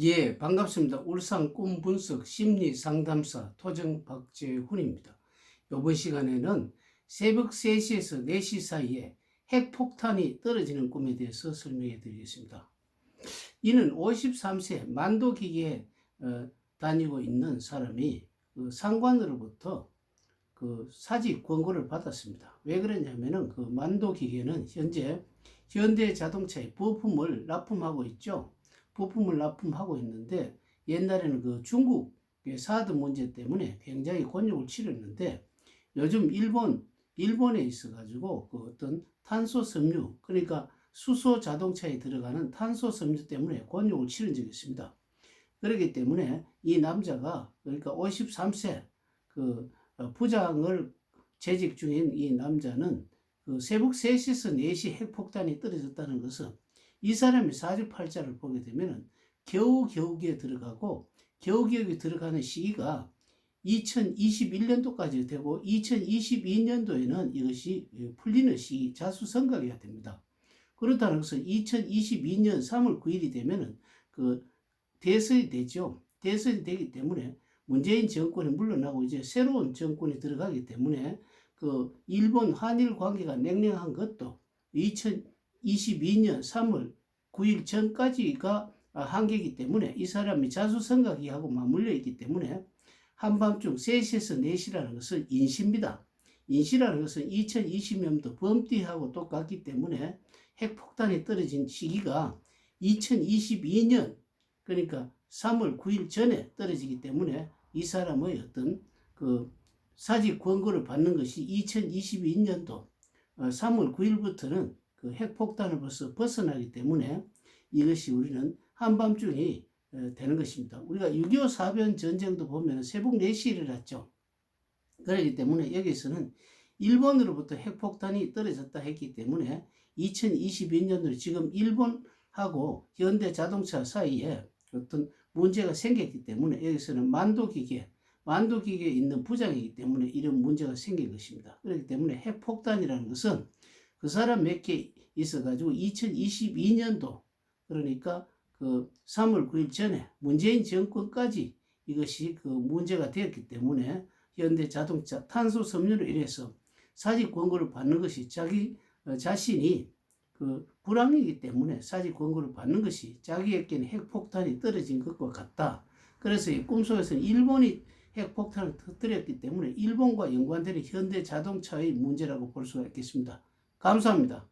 예, 반갑습니다. 울산 꿈 분석 심리 상담사 토정 박재훈입니다. 이번 시간에는 새벽 3시에서 4시 사이에 핵폭탄이 떨어지는 꿈에 대해서 설명해 드리겠습니다. 이는 53세 만도기계에 어, 다니고 있는 사람이 그 상관으로부터 그 사직 권고를 받았습니다. 왜 그러냐면은 그 만도기계는 현재 현대 자동차에 부품을 납품하고 있죠. 부품을 납품하고 있는데 옛날에는 그 중국의 사드 문제 때문에 굉장히 곤욕을 치렀는데 요즘 일본 일본에 있어 가지고 그 어떤 탄소 섬유 그러니까 수소 자동차에 들어가는 탄소 섬유 때문에 곤욕을 치른 적이 있습니다. 그렇기 때문에 이 남자가 그러니까 53세 그 어, 부장을 재직 중인 이 남자는 그 새벽 3시에서 4시 핵폭탄이 떨어졌다는 것은 이 사람이 사주팔자를 보게 되면 겨우 겨우기에 들어가고 겨우겨우기에 들어가는 시기가 2021년도까지 되고 2022년도에는 이것이 풀리는 시기 자수성각해야 됩니다. 그렇다는 것은 2022년 3월 9일이 되면은 그 대선이 되죠. 대선이 되기 때문에 문재인 정권이 물러나고 이제 새로운 정권이 들어가기 때문에 그 일본 한일 관계가 냉랭한 것도 2022년 3월 9일 전까지가 한계이기 때문에 이 사람이 자수성가기하고 맞물려 있기 때문에 한밤중 3시에서 4시라는 것은 인시입니다. 인시라는 것은 2020년도 범띠하고 똑같기 때문에 핵폭탄이 떨어진 시기가 2022년 그러니까 3월 9일 전에 떨어지기 때문에 이 사람의 어떤 그 사직 권고를 받는 것이 2022년도 3월 9일부터는 그 핵폭탄을 벌써 벗어나기 때문에 이것이 우리는 한밤중이 어, 되는 것입니다. 우리가 6.25 사변 전쟁도 보면 새벽 4시에 일어났죠. 그렇기 때문에 여기서는 일본으로부터 핵폭탄이 떨어졌다 했기 때문에 2022년으로 지금 일본하고 현대 자동차 사이에 어떤 문제가 생겼기 때문에 여기서는 만도기계, 만도기계에 있는 부장이기 때문에 이런 문제가 생긴 것입니다. 그렇기 때문에 핵폭탄이라는 것은 그 사람 몇 개 있어가지고 2022년도 그러니까 그 3월 9일 전에 문재인 정권까지 이것이 그 문제가 되었기 때문에 현대 자동차 탄소 섬유로 인해서 사직 권고를 받는 것이 자기 어, 자신이 그 불황이기 때문에 사직 권고를 받는 것이 자기에게는 핵폭탄이 떨어진 것과 같다. 그래서 이 꿈속에서는 일본이 핵폭탄을 터뜨렸기 때문에 일본과 연관되는 현대 자동차의 문제라고 볼 수가 있겠습니다. 감사합니다.